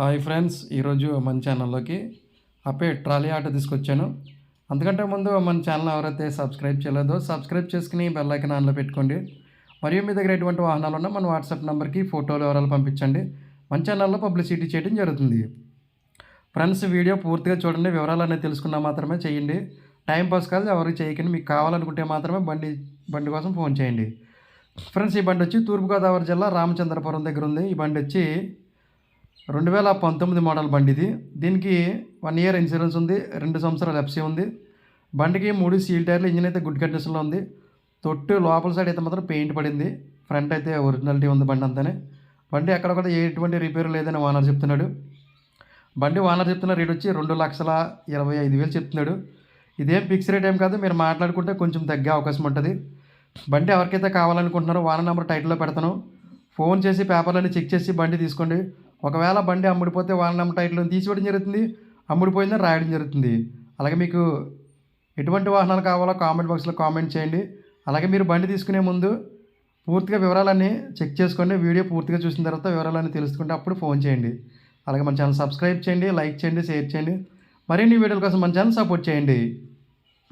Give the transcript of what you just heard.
Hi friends ఈరోజు మన ఛానల్లోకి అప్పే ట్రాలీ ఆటో తీసుకొచ్చాను. అందుకంటే ముందు మన ఛానల్ ఎవరైతే సబ్స్క్రైబ్ చేయలేదో సబ్స్క్రైబ్ చేసుకుని బెల్ ఆన్లో పెట్టుకోండి. మరియు మీ దగ్గర ఎటువంటి వాహనాలు ఉన్నా మన వాట్సాప్ నెంబర్కి ఫోటోలు వివరాలు పంపించండి. మన ఛానల్లో పబ్లిసిటీ చేయడం జరుగుతుంది. ఫ్రెండ్స్ వీడియో పూర్తిగా చూడండి. వివరాలు అనేది తెలుసుకున్నా మాత్రమే చేయండి. టైం పాస్ కాదు ఎవరికి చేయకండి. మీకు కావాలనుకుంటే మాత్రమే బండి బండి కోసం ఫోన్ చేయండి. ఫ్రెండ్స్ ఈ బండి వచ్చి తూర్పుగోదావరి జిల్లా రామచంద్రపురం దగ్గర ఉంది. ఈ బండి వచ్చి రెండు వేల పంతొమ్మిది మోడల్ బండి ఇది దీనికి వన్ ఇయర్ ఇన్సూరెన్స్ ఉంది రెండు సంవత్సరాల ఎఫ్సీ ఉంది. బండికి మూడు సీల్ టైర్లు ఇంజిన్ అయితే గుడ్ కండిషన్లో ఉంది. తొట్టు లోపల సైడ్ అయితే మాత్రం పెయింట్ పడింది. ఫ్రంట్ అయితే ఒరిజినాలిటీ ఉంది బండి అంతానే. బండి ఎక్కడ కూడా ఎటువంటి రిపేర్ లేదని ఓనర్ చెప్తున్నాడు. బండి ఓనర్ చెప్తున్న రేట్ వచ్చి రెండు లక్షల ఇరవై ఐదు వేలు చెప్తున్నాడు. ఇదేం ఫిక్స్ రేట్ ఏం కాదు మీరు మాట్లాడుకుంటే కొంచెం తగ్గే అవకాశం ఉంటుంది. బండి ఎవరికైతే కావాలనుకుంటున్నారో వాళ్ళ నెంబర్ టైటిల్లో పెడతాను. ఫోన్ చేసి పేపర్లన్నీ చెక్ చేసి బండి తీసుకోండి. ఒకవేళ బండి అమ్ముడిపోతే వాళ్ళ నెంబర్ టైటిల్ జరుగుతుంది అమ్ముడిపోయిందని రాయడం జరుగుతుంది. అలాగే మీకు ఎటువంటి వాహనాలు కావాలో కామెంట్ బాక్స్లో కామెంట్ చేయండి. అలాగే మీరు బండి తీసుకునే ముందు పూర్తిగా వివరాలన్నీ చెక్ చేసుకోండి వీడియో పూర్తిగా చూసిన తర్వాత వివరాలన్నీ తెలుసుకుంటే అప్పుడు ఫోన్ చేయండి. అలాగే మన ఛానల్ సబ్స్క్రైబ్ చేయండి లైక్ చేయండి షేర్ చేయండి. మరిన్ని వీడియోల కోసం మన ఛానల్ సపోర్ట్ చేయండి.